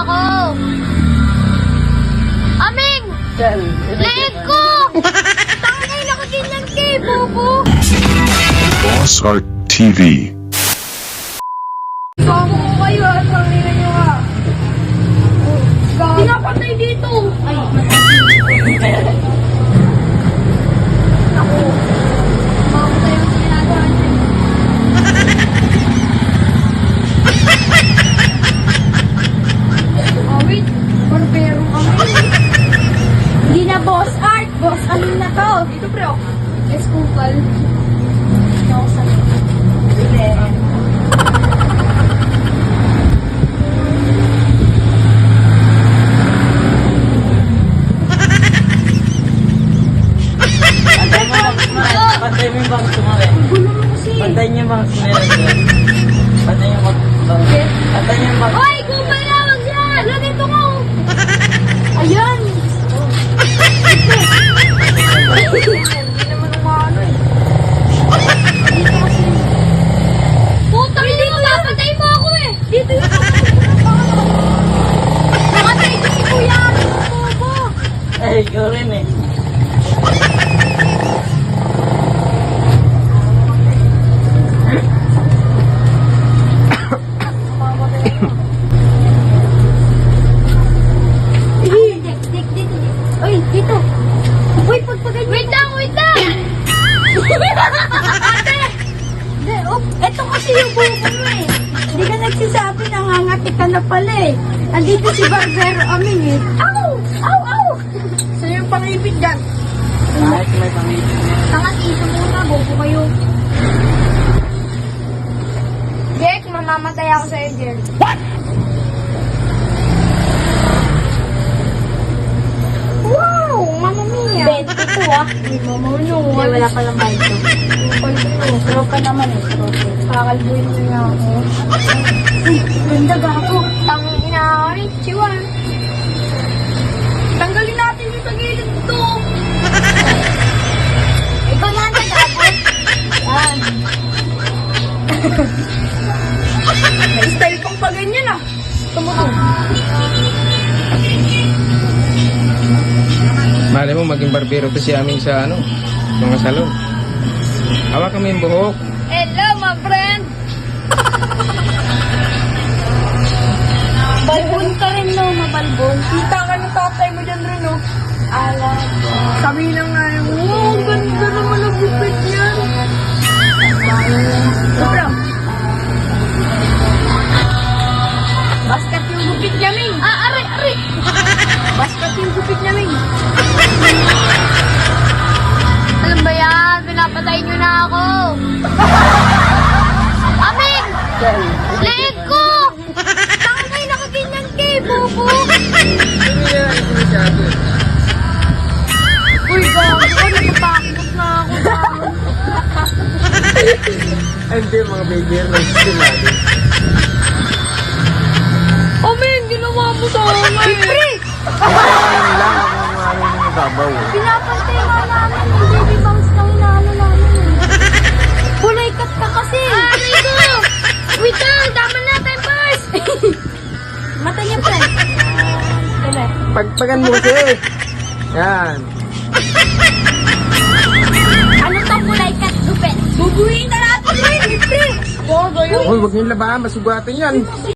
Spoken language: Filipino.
ako. Aming! Leeg ko! Tangay, nakaganyan kay Bobo. Boss Art TV. Art. Boss amin na to. Dito pre. oh. Yes, kupal. Hindi ako sa Hindi. Pantay mo yung bangs mo eh. Pantay niyo yung bangs mo eh. Pantay yung bangs mo. Pantay niyo yung bangs Hoy, kupal na! Wag yan! Ganito ko! Ayan! Hindi naman umano eh. Dito kasi. Putang ina mo! Papatay mo ako eh! Dito yung Nakatay ko si Kuya Ari ng bobo! Eh, ikaw rin eh. Dik, dik, dik. Uy, dito. Uy, pagpaganyan. Wait lang, wait lang! Ate! Hindi, oh, eto kasi yung buko mo eh. Hindi ka nagsasabi, nangangati ka na pala eh. Andito si Barbero Aming eh. Aw! Aw, aw! Sa'yo yung pangipit dyan. Kahit may pangipin mo. Tangat ito muna, bobo kayo. Jek, mamamatay ako sa'yo, Jek. Wow! Mamma mia! 22 ah. Uy, mama nyo. Hindi, wala palang bayad. Pero ka naman eh. Kakalbuin mo niya ako. Uy, ganda ba ako? Tangin ina ako. Chiwan. Tanggalin natin yung sa gilid to. Ikaw na ang. Yan. May style pang pa ganyan ah. Tumutong. Mali mo, maging barbero to si aming sa ano, mga salon. Hawa kami yung buhok. Hello, my friend! Balbon ka rin, no? Mabalbon. Kita ka ng tatay mo dyan rin, no? Alam. Sabi na nga yung, wow, ganda naman ang gupit niyan. Sobrang. Hindi, mga baby, nag-still natin. Amin, ginawa mo sa akin. Pre! Ayun lang, ang mga babaw. Pinapantay nga namin. Yung baby bangs na inaano namin. eh. Kulay kat ka kasi. Aray ko! Wait lang, tama na pass. Mata niya, pre. Pagpagan mo kasi. Yan. Uy, huwag niyong labahan, masugatan yan.